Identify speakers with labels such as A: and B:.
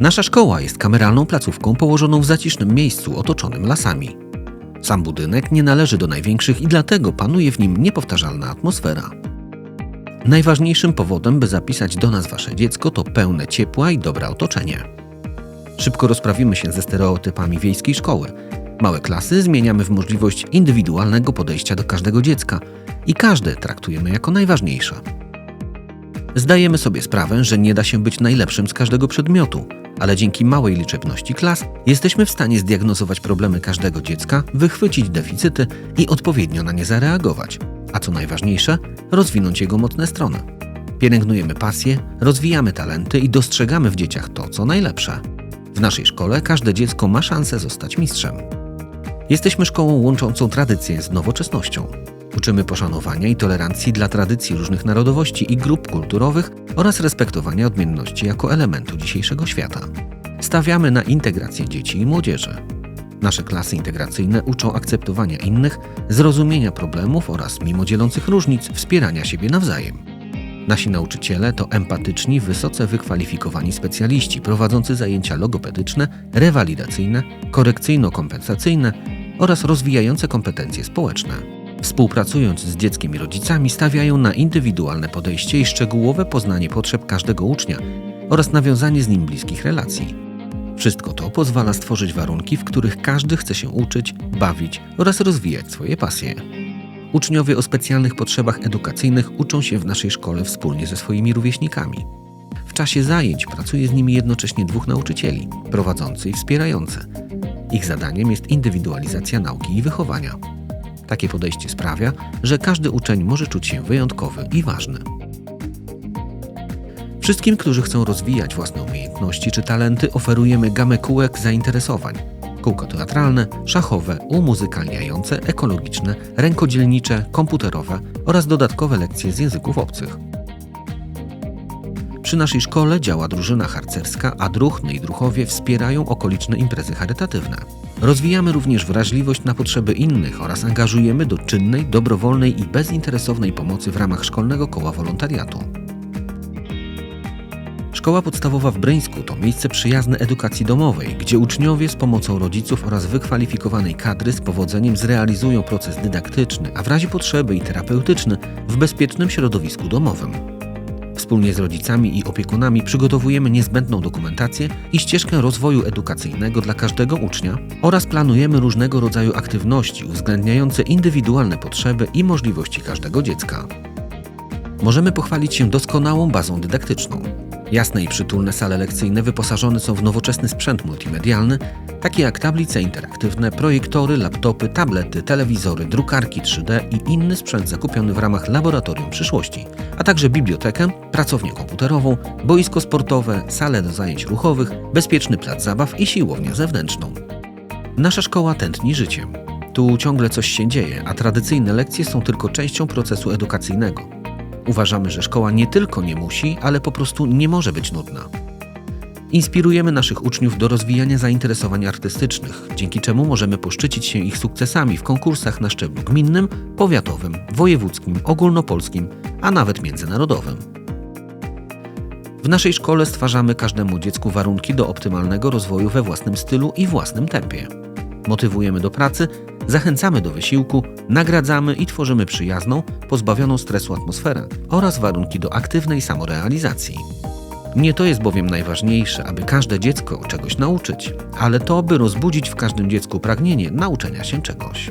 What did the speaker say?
A: Nasza szkoła jest kameralną placówką położoną w zacisznym miejscu otoczonym lasami. Sam budynek nie należy do największych i dlatego panuje w nim niepowtarzalna atmosfera. Najważniejszym powodem, by zapisać do nas wasze dziecko, to pełne ciepła i dobre otoczenie. Szybko rozprawimy się ze stereotypami wiejskiej szkoły. Małe klasy zmieniamy w możliwość indywidualnego podejścia do każdego dziecka i każde traktujemy jako najważniejsze. Zdajemy sobie sprawę, że nie da się być najlepszym z każdego przedmiotu, ale dzięki małej liczebności klas jesteśmy w stanie zdiagnozować problemy każdego dziecka, wychwycić deficyty i odpowiednio na nie zareagować, a co najważniejsze, rozwinąć jego mocne strony. Pielęgnujemy pasje, rozwijamy talenty i dostrzegamy w dzieciach to, co najlepsze. W naszej szkole każde dziecko ma szansę zostać mistrzem. Jesteśmy szkołą łączącą tradycję z nowoczesnością. Uczymy poszanowania i tolerancji dla tradycji różnych narodowości i grup kulturowych oraz respektowania odmienności jako elementu dzisiejszego świata. Stawiamy na integrację dzieci i młodzieży. Nasze klasy integracyjne uczą akceptowania innych, zrozumienia problemów oraz, mimo dzielących różnic, wspierania siebie nawzajem. Nasi nauczyciele to empatyczni, wysoce wykwalifikowani specjaliści prowadzący zajęcia logopedyczne, rewalidacyjne, korekcyjno-kompensacyjne oraz rozwijające kompetencje społeczne. Współpracując z dzieckiem i rodzicami, stawiają na indywidualne podejście i szczegółowe poznanie potrzeb każdego ucznia oraz nawiązanie z nim bliskich relacji. Wszystko to pozwala stworzyć warunki, w których każdy chce się uczyć, bawić oraz rozwijać swoje pasje. Uczniowie o specjalnych potrzebach edukacyjnych uczą się w naszej szkole wspólnie ze swoimi rówieśnikami. W czasie zajęć pracuje z nimi jednocześnie dwóch nauczycieli, prowadzący i wspierający. Ich zadaniem jest indywidualizacja nauki i wychowania. Takie podejście sprawia, że każdy uczeń może czuć się wyjątkowy i ważny. Wszystkim, którzy chcą rozwijać własne umiejętności czy talenty, oferujemy gamę kółek zainteresowań. Kółko teatralne, szachowe, umuzykalniające, ekologiczne, rękodzielnicze, komputerowe oraz dodatkowe lekcje z języków obcych. Przy naszej szkole działa drużyna harcerska, a druhny i druchowie wspierają okoliczne imprezy charytatywne. Rozwijamy również wrażliwość na potrzeby innych oraz angażujemy do czynnej, dobrowolnej i bezinteresownej pomocy w ramach szkolnego koła wolontariatu. Szkoła podstawowa w Bryńsku to miejsce przyjazne edukacji domowej, gdzie uczniowie z pomocą rodziców oraz wykwalifikowanej kadry z powodzeniem zrealizują proces dydaktyczny, a w razie potrzeby i terapeutyczny w bezpiecznym środowisku domowym. Wspólnie z rodzicami i opiekunami przygotowujemy niezbędną dokumentację i ścieżkę rozwoju edukacyjnego dla każdego ucznia oraz planujemy różnego rodzaju aktywności uwzględniające indywidualne potrzeby i możliwości każdego dziecka. Możemy pochwalić się doskonałą bazą dydaktyczną. Jasne i przytulne sale lekcyjne wyposażone są w nowoczesny sprzęt multimedialny, takie jak tablice interaktywne, projektory, laptopy, tablety, telewizory, drukarki 3D i inny sprzęt zakupiony w ramach Laboratorium Przyszłości, a także bibliotekę, pracownię komputerową, boisko sportowe, salę do zajęć ruchowych, bezpieczny plac zabaw i siłownię zewnętrzną. Nasza szkoła tętni życiem. Tu ciągle coś się dzieje, a tradycyjne lekcje są tylko częścią procesu edukacyjnego. Uważamy, że szkoła nie tylko nie musi, ale po prostu nie może być nudna. Inspirujemy naszych uczniów do rozwijania zainteresowań artystycznych, dzięki czemu możemy poszczycić się ich sukcesami w konkursach na szczeblu gminnym, powiatowym, wojewódzkim, ogólnopolskim, a nawet międzynarodowym. W naszej szkole stwarzamy każdemu dziecku warunki do optymalnego rozwoju we własnym stylu i własnym tempie. Motywujemy do pracy, zachęcamy do wysiłku, nagradzamy i tworzymy przyjazną, pozbawioną stresu atmosferę oraz warunki do aktywnej samorealizacji. Nie to jest bowiem najważniejsze, aby każde dziecko czegoś nauczyć, ale to, by rozbudzić w każdym dziecku pragnienie nauczenia się czegoś.